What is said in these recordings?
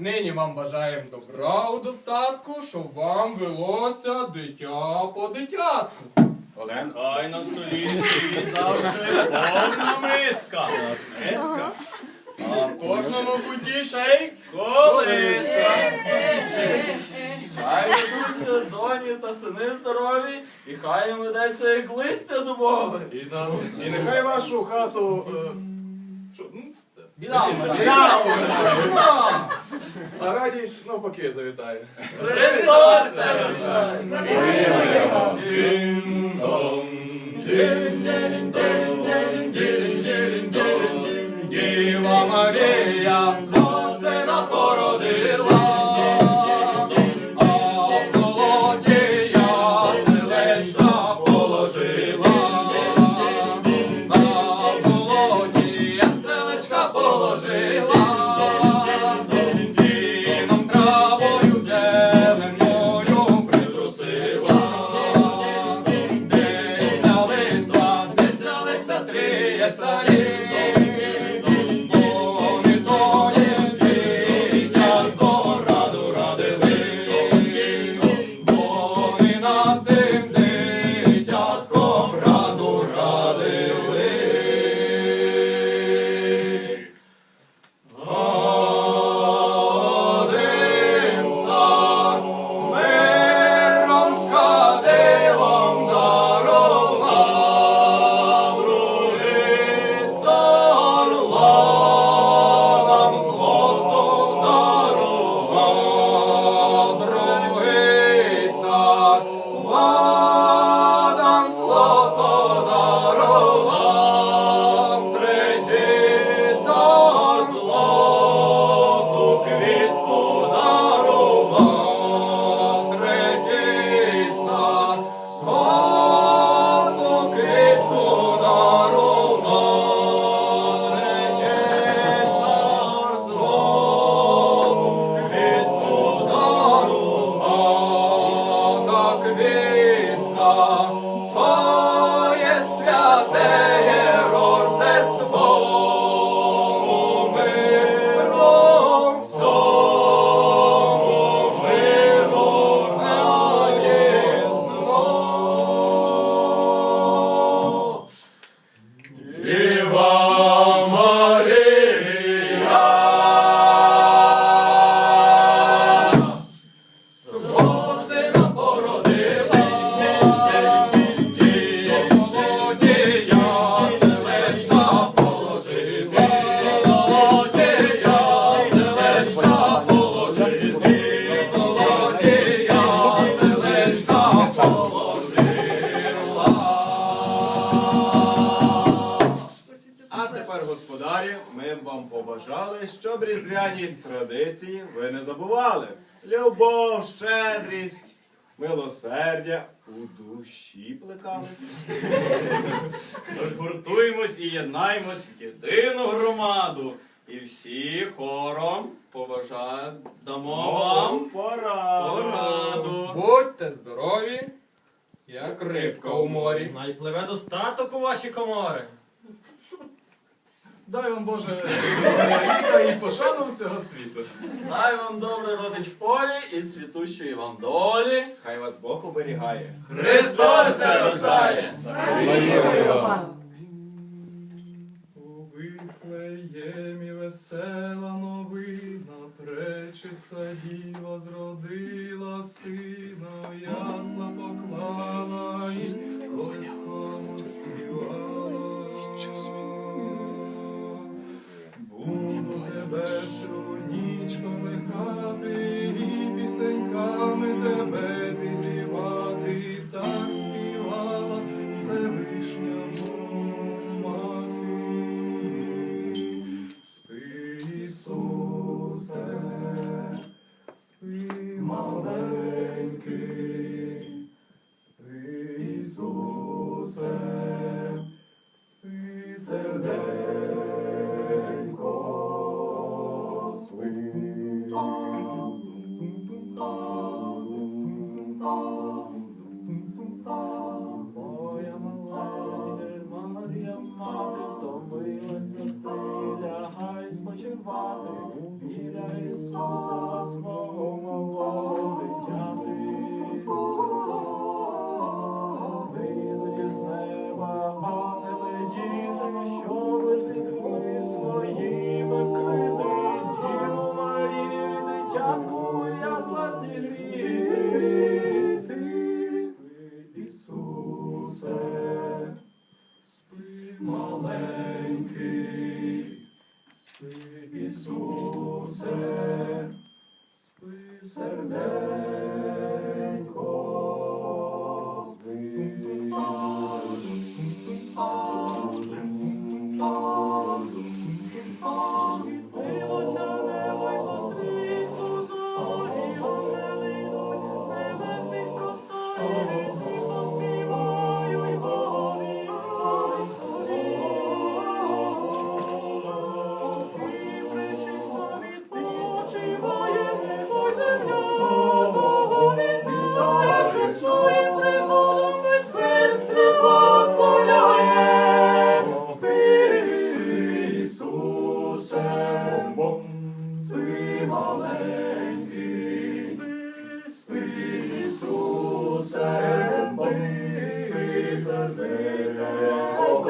Нині вам бажаємо добра у достатку, щоб вам велося дитя по дитятку. Олен, Хай на столі стоїть завжди повна миска. Еска. А в кожному куті ще й колиска. Хай ведуться доні та сини здорові, і хай їм ведеться як листя дубове. І, і нехай вашу хату. Е, що, м? А радість навпаки завітає. Христос це рождає. Діва та господарі, ми вам побажали, щоб різдвяні традиції ви не забували. Любов, щедрість, милосердя у душі плекали. Тож гуртуємось і єднаємось в єдину громаду. І всі хором побажаємо дамо вам пораду. Будьте здорові, як рибка у морі. Найпливе достаток у ваші комори. Дай вам Боже літа і пошану всього світу. Дай вам добре родить в полі і цвітущої вам долі. Хай вас Бог оберігає. Христос се рождає! У Вифлеємі весела новина, пречиста діва зродила сина, ясла поклала і колискому співала. Excellent.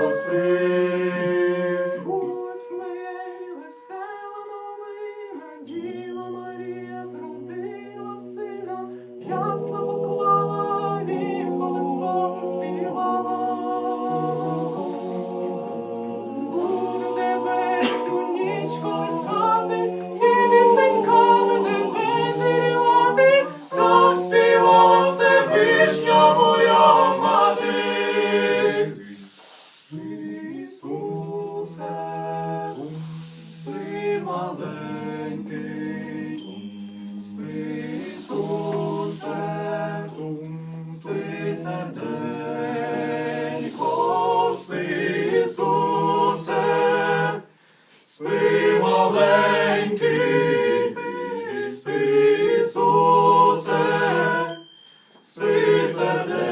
Deus. Hallelujah.